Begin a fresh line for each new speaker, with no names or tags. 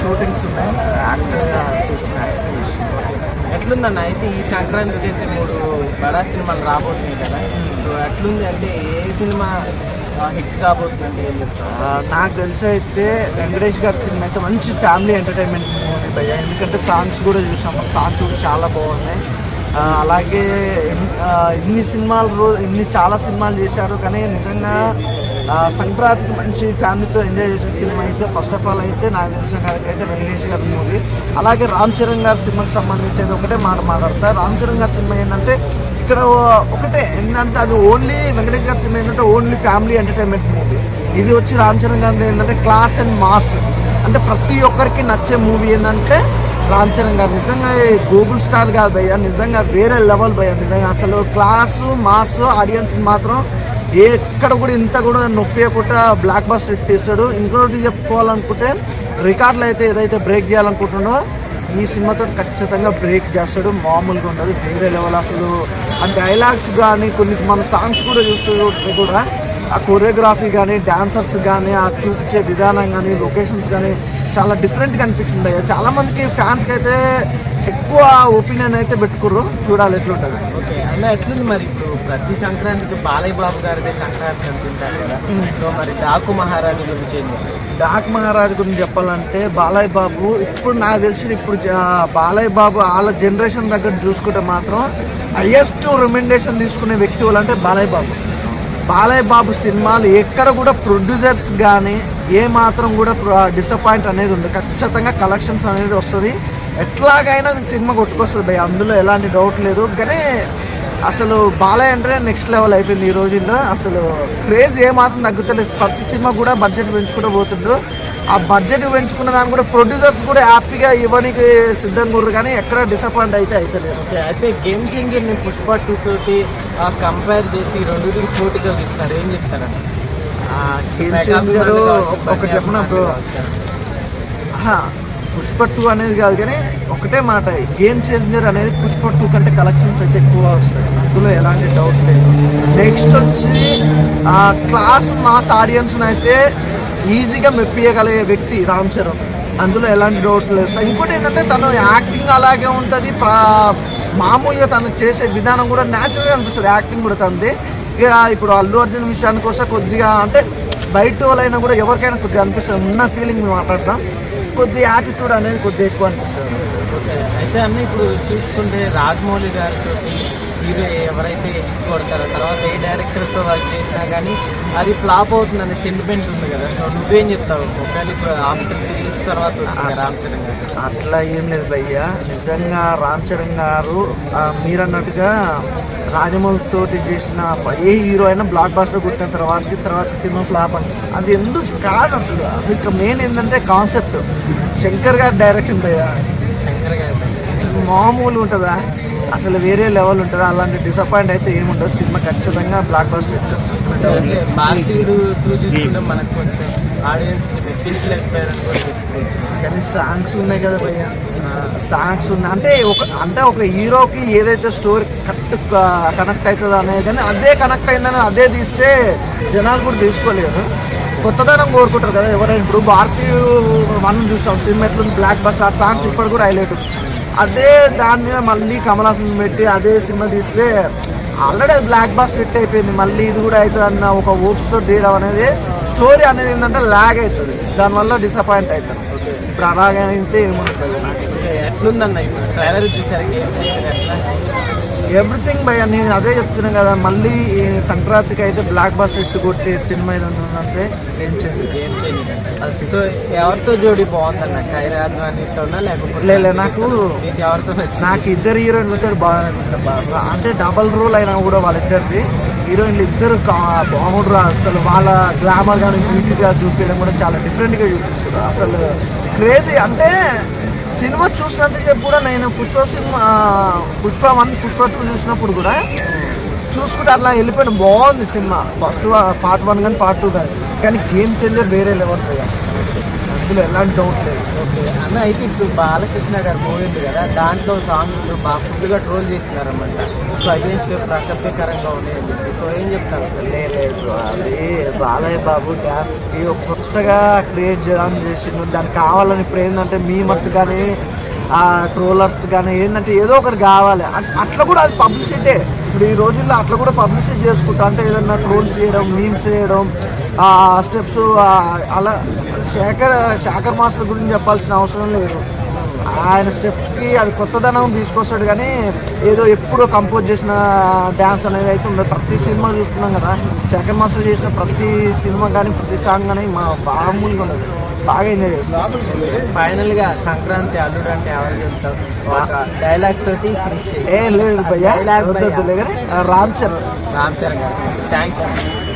Shootings ఉన్నాయి. ఎట్లుందన్న? అయితే ఈ సంక్రాంతికి అయితే మూడు బడా సినిమాలు రాబోతున్నాయి కదా. ఇప్పుడు ఎట్లుంది? అంటే ఏ సినిమా హిట్ కాబోతుంది
నాకు తెలిసి అయితే వెంకటేష్ గారి సినిమా అయితే మంచి ఫ్యామిలీ ఎంటర్టైన్మెంట్ మూవీ ఎందుకంటే సాంగ్స్ కూడా చూసాము. సాంగ్స్ కూడా చాలా బాగున్నాయి. అలాగే ఇన్ని సినిమాలు రోజు ఇన్ని చాలా సినిమాలు చేశారు. కానీ నిజంగా సంక్రాంతి సంక్రాంతికి మంచి ఫ్యామిలీతో ఎంజాయ్ చేసే సినిమా అయితే ఫస్ట్ ఆఫ్ ఆల్ అయితే నాకు తెలిసిన గారికి అయితే వెంకటేష్ గారి మూవీ అలాగే రామ్ చరణ్ గారి సినిమాకి సంబంధించి ఒకటే మాట మాట్లాడతా రామ్ చరణ్ గారి సినిమా ఏంటంటే ఇక్కడ ఒకటే ఏంటంటే అది ఓన్లీ వెంకటేష్ గారి సినిమా ఏంటంటే ఓన్లీ ఫ్యామిలీ ఎంటర్టైన్మెంట్ మూవీ ఇది వచ్చి రామ్ చరణ్ గారి ఏంటంటే క్లాస్ అండ్ మాస్ అంటే ప్రతి ఒక్కరికి నచ్చే మూవీ ఏంటంటే రామ్ చరణ్ గారు. నిజంగా గూగుల్ స్టార్ కాదు భయ్య నిజంగా వేరే లెవెల్ భయ్య నిజంగా అసలు క్లాసు మాస్ ఆడియన్స్ మాత్రం ఎక్కడ కూడా ఇంత కూడా నొప్పియకుండా బ్లాక్ బస్టర్ ఇట్టేస్తాడు ఇంకోటి చెప్పుకోవాలనుకుంటే రికార్డులు అయితే ఏదైతే బ్రేక్ చేయాలనుకుంటున్నాడో ఈ సినిమాతో ఖచ్చితంగా బ్రేక్ చేస్తాడు. మామూలుగా ఉండదు. వేరే లెవెల్ అసలు. ఆ డైలాగ్స్ కానీ కొన్ని మన సాంగ్స్ కూడా చూస్తూ కూడా ఆ కొరియోగ్రఫీ కానీ డాన్సర్స్ కానీ ఆ చూపించే విధానం కానీ లొకేషన్స్ కానీ చాలా డిఫరెంట్గా అనిపించింది చాలా మందికి ఫ్యాన్స్కి అయితే ఎక్కువ ఒపీనియన్ అయితే పెట్టుకుర్రు చూడాలి ఎట్లుంటుంది.
ఓకే. అన్న ఎట్లుంది మరి? ప్రతి సంక్రాంతికి బాలయ్య బాబు గారిదే సంక్రాంతి అనుకుంటారు కదా. సో మరి డాకు మహారాజు గురించి ఏం
డాక్ మహారాజు గురించి చెప్పాలంటే బాలయ్య బాబు ఇప్పుడు నాకు తెలిసి ఇప్పుడు జ- బాలయ్య బాబు వాళ్ళ జనరేషన్ దగ్గర చూసుకుంటే మాత్రం హైయెస్ట్ రికమెండేషన్ తీసుకునే వ్యక్తి వాళ్ళు అంటే బాలయ్య బాబు బాలయ్య బాబు సినిమాలు ఎక్కడ కూడా ప్రొడ్యూసర్స్ కానీ ఏ మాత్రం కూడా డిసప్పాయింట్ అనేది ఉండదు. ఖచ్చితంగా కలెక్షన్స్ అనేది వస్తుంది. ఎట్లాగైనా సినిమా కొట్టుకొస్తుంది భయ అందులో ఎలాంటి డౌట్ లేదు. కానీ అసలు బాలయ్య అంటే నెక్స్ట్ లెవెల్ అయిపోయింది ఈ రోజుల్లో అసలు క్రేజ్ ఏ మాత్రం తగ్గుతలేదు. ప్రతి సినిమా కూడా బడ్జెట్ పెంచుకుంటూ పోతుండ్రు. ఆ బడ్జెట్ పెంచుకున్న దాన్ని కూడా ప్రొడ్యూసర్స్ కూడా హ్యాపీగా ఇవ్వడానికి సిద్ధంగా ఉన్నారు కానీ ఎక్కడ డిసప్పాయింట్ అయితే అవుతలేదు
ఓకే అయితే గేమ్ చేంజర్ని పుష్ప టూ తోటి కంపేర్ చేసి రెండింటికి పోటీగా చూస్తారు ఏం చెప్తారు?
గేమ్ చేంజర్ ఒకటి చెప్పిన పుష్ప టూ అనేది కాదు కానీ ఒకటే మాట గేమ్ చేంజర్ అనేది పుష్ప టూ కంటే కలెక్షన్స్ అయితే ఎక్కువ వస్తాయి. అందులో ఎలాంటి డౌట్ లేదు. నెక్స్ట్ వచ్చి ఆ క్లాస్ మాస్ ఆడియన్స్ అయితే ఈజీగా మెప్పియగలిగే వ్యక్తి రామ్ చరణ్. అందులో ఎలాంటి డౌట్ లేదు. ఇంకోటి ఏంటంటే తను యాక్టింగ్ అలాగే ఉంటుంది. మామూలుగా తను చేసే విధానం కూడా న్యాచురల్గా అనిపిస్తుంది. యాక్టింగ్ కూడా తనది. ఇక ఇప్పుడు అల్లు అర్జున్ విషయానికి వస్తే కొద్దిగా అంటే బయట వాళ్ళైనా కూడా ఎవరికైనా కొద్దిగా అనిపిస్తుంది. ఉన్న ఫీలింగ్ మాట్లాడతాం కొద్ది యాటిట్యూడ్ అనేది కొద్ది ఎక్కువ అనిపిస్తుంది.
ఓకే అయితే అన్నీ ఇప్పుడు చూసుకుంటే రాజమౌళి గారితో హీరో ఎవరైతే హిట్ కొడతారో తర్వాత ఏ డైరెక్టర్తో వర్క్ చేసినా కానీ అది ఫ్లాప్ అవుతుందనే సెంటిమెంట్ ఉంది కదా. సో నువ్వేం చెప్తావు? ఒకవేళ ఇప్పుడు ఆఫ్టర్ త్రీ ఇయర్స్ తర్వాత వస్తుంది రామ్ చరణ్ గారు.
అట్లా ఏం లేదు భయ్య. నిజంగా రామ్ చరణ్ గారు రాజమౌళి తోటి చేసిన ఏ హీరో అయినా బ్లాక్ బాస్టర్ కొట్టిన తర్వాత తర్వాత సినిమా ఫ్లాప్ అని అది ఎందుకు కాదు అసలు. అసలు ఇక మెయిన్ ఏంటంటే కాన్సెప్ట్ శంకర్ గారి డైరెక్షన్ భయ్య.
శంకర్ గారు
మామూలు ఉంటుందా? అసలు వేరే లెవెల్ ఉంటుందా అలాంటి డిసప్పాయింట్ అయితే ఏముండదు సినిమా ఖచ్చితంగా బ్లాక్ బాస్టర్
చూసుకుంటే మనకు కొంచెం ఆడియన్స్
కానీ సాంగ్స్ ఉన్నాయి కదా భయ్య. సాంగ్స్ ఉన్నాయి. అంటే ఒక అంటే ఒక హీరోకి ఏదైతే స్టోరీ కరెక్ట్ కనెక్ట్ అవుతుందో అనేది కానీ అదే కనెక్ట్ అయిందని అదే తీస్తే జనాలు కూడా తీసుకోలేరు కొత్తదనం కోరుకుంటారు కదా ఎవరైనా. ఇప్పుడు భారతీయ మనం చూస్తాం సినిమా ఎట్లుంది బ్లాక్ బస్ ఆ సాంగ్స్ ఇప్పుడు కూడా హైలైట్ అదే దాని మీద మళ్ళీ కమల్ హాసన్ పెట్టి అదే సినిమా తీస్తే ఆల్రెడీ బ్లాక్ బాస్ ఫిట్ అయిపోయింది. మళ్ళీ ఇది కూడా అవుతుంది అన్న ఒక హోప్స్తో తీయడం అనేది స్టోరీ అనేది ఏంటంటే లాగ్ అవుతుంది. దానివల్ల డిసప్పాయింట్ అవుతుంది ఇప్పుడు అలాగే అయితే
ఎట్లుందన్న ఇప్పుడు ట్రైలర్ చూసారు?
ఎవ్రీథింగ్ భయ నేను అదే చెప్తున్నాను కదా మళ్ళీ సంక్రాంతికి అయితే బ్లాక్ బాస్ ఇట్టు కొట్టే సినిమా ఏదైనా ఉందంటే ఏం చేయండి
గేమ్ చేంజర్ సో ఎవరితో జోడి బాగుందన్న? ఖైరా అద్వానీతోనా లేకపోతే
లే, లే, నాకు-
ఎవరితో
నాకు ఇద్దరు హీరోయిన్లతో బాగా నచ్చింది బాగా అంటే డబల్ రోల్ అయినా కూడా వాళ్ళిద్దరిది. హీరోయిన్లు ఇద్దరు బాగుండ్రు. అసలు వాళ్ళ గ్లామర్ కానీ బ్యూటీగా చూపించడం కూడా చాలా డిఫరెంట్గా చూపించారు. అసలు క్రేజీ అంటే సినిమా చూసినంత చెప్పు కూడా నేను Pushpa cinema Pushpa one Pushpa two చూసినప్పుడు కూడా చూసుకుంటే అట్లా వెళ్ళిపోయిన బాగుంది సినిమా. ఫస్ట్ పార్ట్ వన్ కానీ పార్ట్ టూ కానీ. కానీ గేమ్ చేంజర్ వేరే లెవెల్ అందులో ఎలాంటి డౌట్ లేదు.
ఓకే. అన్న అయితే ఇప్పుడు బాలకృష్ణ గారు మూవీ ఉంది కదా దాంట్లో సాంగ్ బాగా ఫుల్గా ట్రోల్ చేస్తున్నారు అనమాట సో అగేన్స్ట్ అసభ్యకరంగా ఉన్నాయి అని చెప్పి. సో ఏం చెప్తారు?
లేదు అది బాలయ్య బాబు డ్యాన్స్కి ఒక కొత్తగా క్రియేట్ చేయడం చేసిండు. దానికి కావాలని ఇప్పుడు ఏంటంటే మీమర్స్ కానీ ఆ ట్రోలర్స్ కానీ ఏంటంటే ఏదో ఒకటి కావాలి. అట్లా కూడా అది పబ్లిసిటీ. ఇప్పుడు ఈ రోజుల్లో అట్లా కూడా పబ్లిసిటీ చేసుకుంటా అంటే ఏదన్నా ట్రోల్స్ చేయడం మీమ్స్ చేయడం ఆ స్టెప్స్ అలా శేఖర్ శేఖర్ మాస్టర్ గురించి చెప్పాల్సిన అవసరం లేదు. ఆయన స్టెప్స్కి అది కొత్తదనం తీసుకొస్తాడు కానీ ఏదో ఎప్పుడో కంపోజ్ చేసిన డ్యాన్స్ అనేది అయితే ఉండదు. ప్రతి సినిమా చూస్తున్నాం కదా శేఖర్ మాస్టర్ చేసిన ప్రతి సినిమా కానీ ప్రతి సాంగ్ కానీ మా మామూలుగా ఉండదు. బాగా ఎంజాయ్ చేస్తాం.
ఫైనల్గా సంక్రాంతి అల్లుడు అంటే ఎవరు డైలాగ్ తోటి
ఏ లేదు రామ్ చరణ్.
రామ్ చరణ్ గారు. Thank you